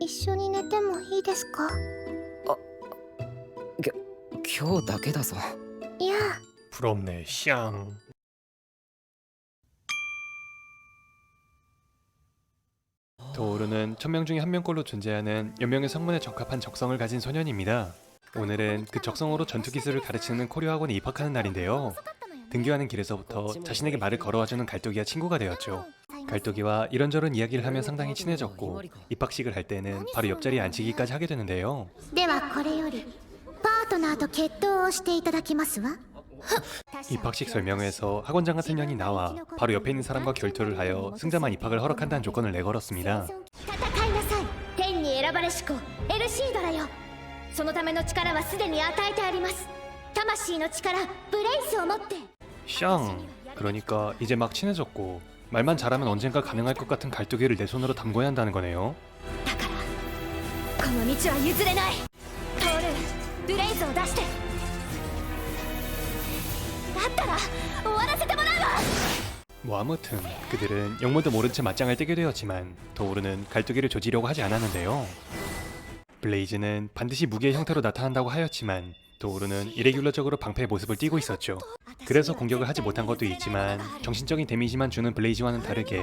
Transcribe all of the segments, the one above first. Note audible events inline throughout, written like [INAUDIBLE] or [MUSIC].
一緒に寝てもいいですか今日だけだぞいや 부럽네 샹 도오르는 천명 중에 한 명꼴로 존재하는 연명의 성문에 적합한 적성을 가진 소년입니다. 오늘은 그 적성으로 전투 기술을 가르치는 코리아 학원에 입학하는 날인데요. 등교하는 길에서부터 자신에게 말을 걸어와주는 갈도기와 친구가 되었죠. 갈도기와 이런저런 이야기를 하며 상당히 친해졌고 입학식을 할 때는 바로 옆자리에 앉히기까지 하게 되는데요. ではこれよりパートナーと決闘をしていただきますわ 입학식 설명회에서 학원장 같은 년이 나와 바로 옆에 있는 사람과 결투를 하여 승자만 입학을 허락한다는 조건을 내걸었습니다. 戦いなさい天に選ばれし子エルシードラよそのための力はすでに与えてあります魂の力ブレイスを持って 샹 그러니까 이제 막 친해졌고 말만 잘하면 언젠가 가능할 것 같은 갈두기를 내 손으로 담궈야 한다는 거네요 だからこの道は譲れないトールブレイズを出してだったら終わらせてもらうわ 뭐 아무튼 그들은 영문도 모른 채 맞짱을 뜨게 되었지만 도우르는 갈두기를 조지려고 하지 않았는데요 블레이즈는 반드시 무기의 형태로 나타난다고 하였지만 도우르는 이레귤러적으로 방패의 모습을 띠고 있었죠 그래서 공격을 하지 못한 것도 있지만 정신적인 데미지만 주는 블레이즈와는 다르게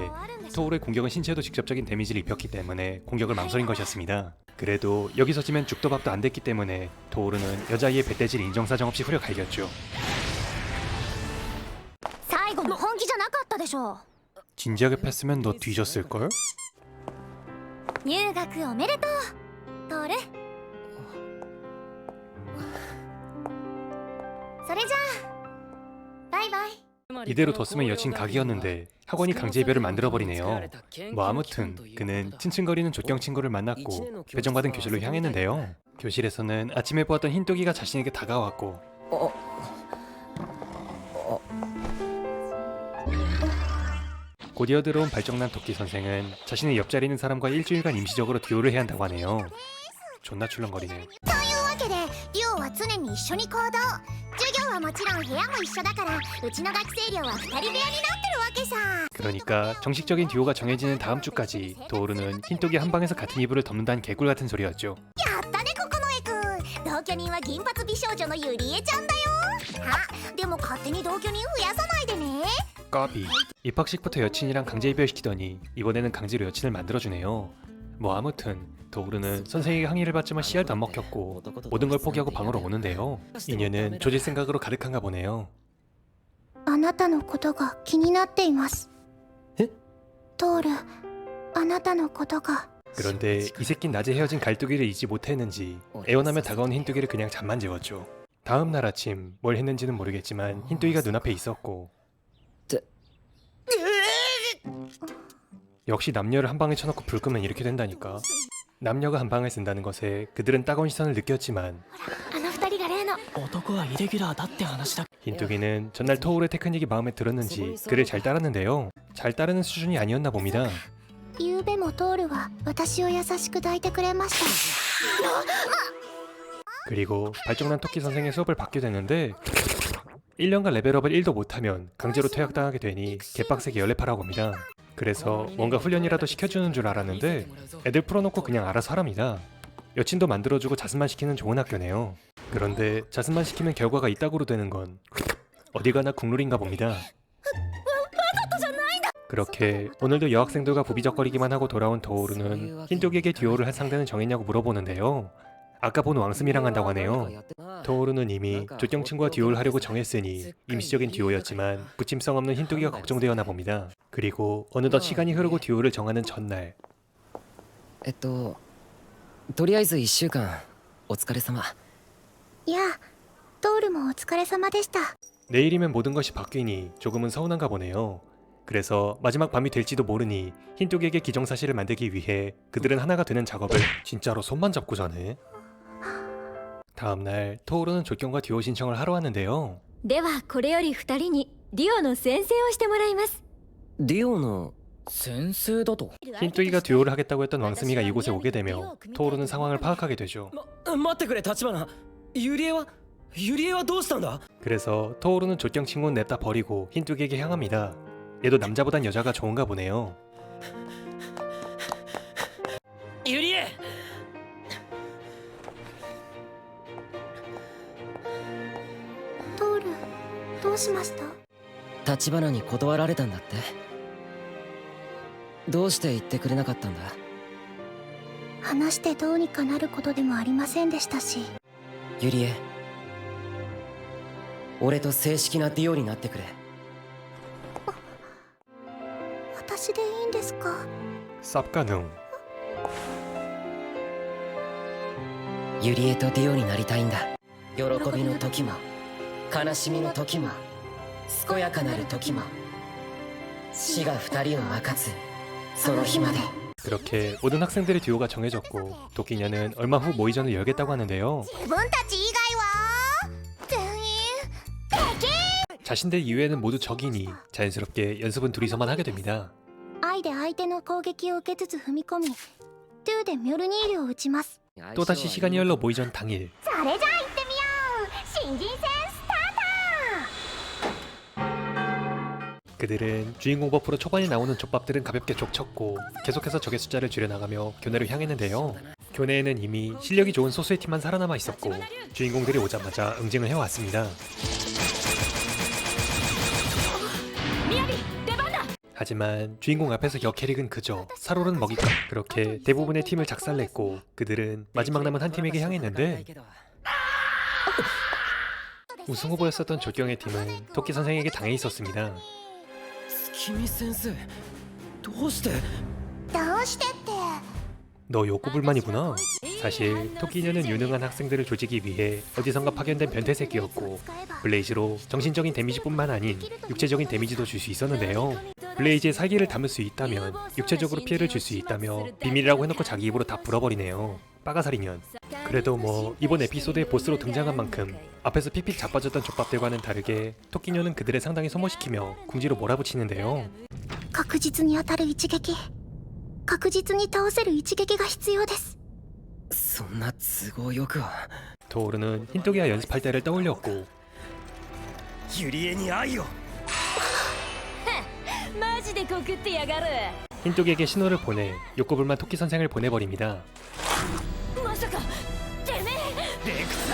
토울의 공격은 신체에도 직접적인 데미지를 입혔기 때문에 공격을 망설인 것이었습니다. 그래도 여기서 지면 죽도 밥도 안 됐기 때문에 토울은 여자아이의 배대질 인정사정 없이 후려 갈겼죠. 最後の本気じゃなかったでしょ 진지하게 팼으면 너 뒤졌을걸? 入学おめでとうトールそれじゃあ 바이바이. 이대로 뒀으면 여친 각이었는데 학원이 강제 이별을 만들어버리네요. 뭐 아무튼 그는 칭칭거리는 족경 친구를 만났고 배정받은 교실로 향했는데요. 교실에서는 아침에 보았던 흰뚜기가 자신에게 다가왔고 어, 어. 곧이어 들어온 발정난 도끼 선생은 자신의 옆자리 있는 사람과 일주일간 임시적으로 듀오를 해야 한다고 하네요. 존나 출렁거리네. というわけでデュオは常に一緒に行動授業はもちろん部屋も一緒だからうちの学生寮は二人部屋になってるわけさ 그러니까 정식적인 듀오가 정해지는 다음 주까지 도오르는 흰뚜기 한 방에서 같은 이불을 덮는다는 개꿀 같은 소리였죠. やったね九重くん同居人は銀髪美少女のゆりえちゃんだよあでも勝手に同居人増やさないでね 까비. 입학식부터 여친이랑 강제 이별시키더니 이번에는 강제로 여친을 만들어주네요. 뭐 아무튼 도우르는 선생에게 항의를 받지만 씨알도 안 먹혔고 모든 걸 포기하고 방으로 오는데요. 인연은 조질 생각으로 가득한가 보네요. あなたのことが気になっていますえトールあなたのことが 그런데 이 새낀 낮에 헤어진 갈두기를 잊지 못했는지 애원하며 다가온 흰뚜기를 그냥 잠만 재웠죠. 다음 날 아침 뭘 했는지는 모르겠지만 흰뚜기가 눈앞에 있었고 저- 역시 남녀를 한 방에 쳐놓고 불 끄면 이렇게 된다니까. 남녀가 한 방을 쓴다는 것에 그들은 따가운 시선을 느꼈지만 あの二人が例の男はイレギュラーだって話だ 흰뚜기는 전날 토울의 테크닉이 마음에 들었는지 그를 잘 따랐는데요. 잘 따르는 수준이 아니었나 봅니다. 昨べもトールは私を優しく抱いてくれました 그리고 발정난 토끼 선생의 수업을 받게 되는데 1년간 레벨업을 1도 못하면 강제로 퇴학당하게 되니 개빡세게 연례파라고 합니다. 그래서 뭔가 훈련이라도 시켜주는 줄 알았는데 애들 풀어놓고 그냥 알아서 하랍니다. 여친도 만들어주고 자습만 시키는 좋은 학교네요. 그런데 자습만 시키면 결과가 이따구로 되는 건 어디 가나 국룰인가 봅니다. 그렇게 오늘도 여학생들과 부비적거리기만 하고 돌아온 도오르는 흰쪽에게 듀오를 할 상대는 정했냐고 물어보는데요. 아까 본 왕스미랑 한다고 하네요. 도오르는 이미 조경 친구와 듀오를 하려고 정했으니 임시적인 듀오였지만 붙임성 없는 흰뚜기가 걱정되었나 봅니다. 그리고 어느덧 시간이 흐르고 듀오를 정하는 전날 えっととりあえず1週間お疲れ様いやトールもお疲れ様でした 내일이면 모든 것이 바뀌니 조금은 서운한가 보네요. 그래서 마지막 밤이 될지도 모르니 흰쪽에게 기정사실을 만들기 위해 그들은 하나가 되는 작업을 진짜로 손만 잡고 자네. 다음날 토오르는 조경과 듀오 신청을 하러 왔는데요. ではこれより二人にデュオの先生をしてもらいますディオの先生だと 흰뚜기가 듀오를 하겠다고 했던 왕스미가 이곳에 오게 되며 토오르는 상황을 파악하게 되죠. ま待ってくれ立花ユリエはユリエはどうしたんだ 그래서 토오르는 조경 친구는 냅다 버리고 흰뚜기에게 향합니다. 얘도 남자보단 여자가 좋은가 보네요. どうしました？橘に断られたんだって？どうして言ってくれなかったんだ？話してどうにかなることでもありませんでしたし。ゆりえ俺と正式なディオになってくれ。私でいいんですか？サプカヌン。ユリエとディオになりたいんだ。喜びの時も。悲しみの時も健やかなる時も死が二人を分かつその日まで 그렇게 모든 학생들의 듀오가 정해졌고 도끼녀는 얼마 후 모의전을 열겠다고 하는데요 自分たち以外は全員 자신들 이외에는 모두 적이니 자연스럽게 연습은 둘이서만 하게 됩니다 愛で相手の攻撃を受けつつ踏み込みトゥーでミョルニールを撃ちます 또다시 시간이 흘러 모의전 당일 それじゃあ行ってみよう新人戦 그들은 주인공 버프로 초반에 나오는 족밥들은 가볍게 족쳤고 계속해서 적의 숫자를 줄여나가며 교내를 향했는데요. 교내에는 이미 실력이 좋은 소수의 팀만 살아남아 있었고 주인공들이 오자마자 응징을 해왔습니다. 하지만 주인공 앞에서 역캐릭은 그저 살오른 먹잇감 그렇게 대부분의 팀을 작살냈고 그들은 마지막 남은 한 팀에게 향했는데 우승 후보였었던 조경의 팀은 토끼 선생에게 당해 있었습니다 君先生どうしてどうしてって 너 욕구 불만이구나. 사실 토끼녀는 유능한 학생들을 조지기 위해 어디선가 파견된 변태새끼였고 블레이즈로 정신적인 데미지뿐만 아닌 육체적인 데미지도 줄 수 있었는데요. 블레이즈의 사기를 담을 수 있다면 육체적으로 피해를 줄 수 있다며 비밀이라고 해놓고 자기 입으로 다 불어버리네요. 빠가사리년. 그래도 뭐 이번 에피소드의 보스로 등장한 만큼 앞에서 픽픽 자빠졌던 족밥들과는 다르게 토끼녀는 그들을 상당히 소모시키며 궁지로 몰아붙이는데요. 確実に当たる一撃確実に倒せる一撃が必要ですそんな都合よくは 도오르는 흰토기와 연습할 때를 떠올렸고 ユリエに愛をマジで告ってやがる [LAUGHS] 흰토기에게 신호를 보내 욕구불만 토끼 선생을 보내버립니다.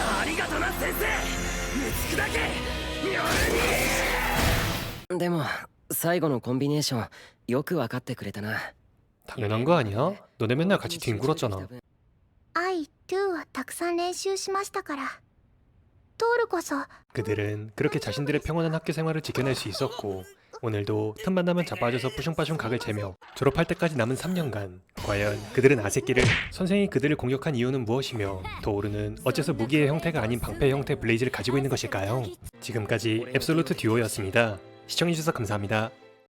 ありがとな先生見つくだけ夜にでも最後のコンビネーションよく分かってくれたな 당연한 거 아니야? 너네 맨날 같이 뒹굴었잖아. I too はたくさん練習しましたからトールこそ 그들은 그렇게 자신들의 평온한 학교 생활을 지켜낼 수 있었고 오늘도 틈만 나면 자빠져서 뿌슝빠슝 각을 재며 졸업할 때까지 남은 3년간 과연 그들은 아새끼를 선생이 그들을 공격한 이유는 무엇이며 도오르는 어째서 무기의 형태가 아닌 방패의 형태 블레이즈를 가지고 있는 것일까요? 지금까지 앱솔루트 듀오였습니다. 시청해주셔서 감사합니다.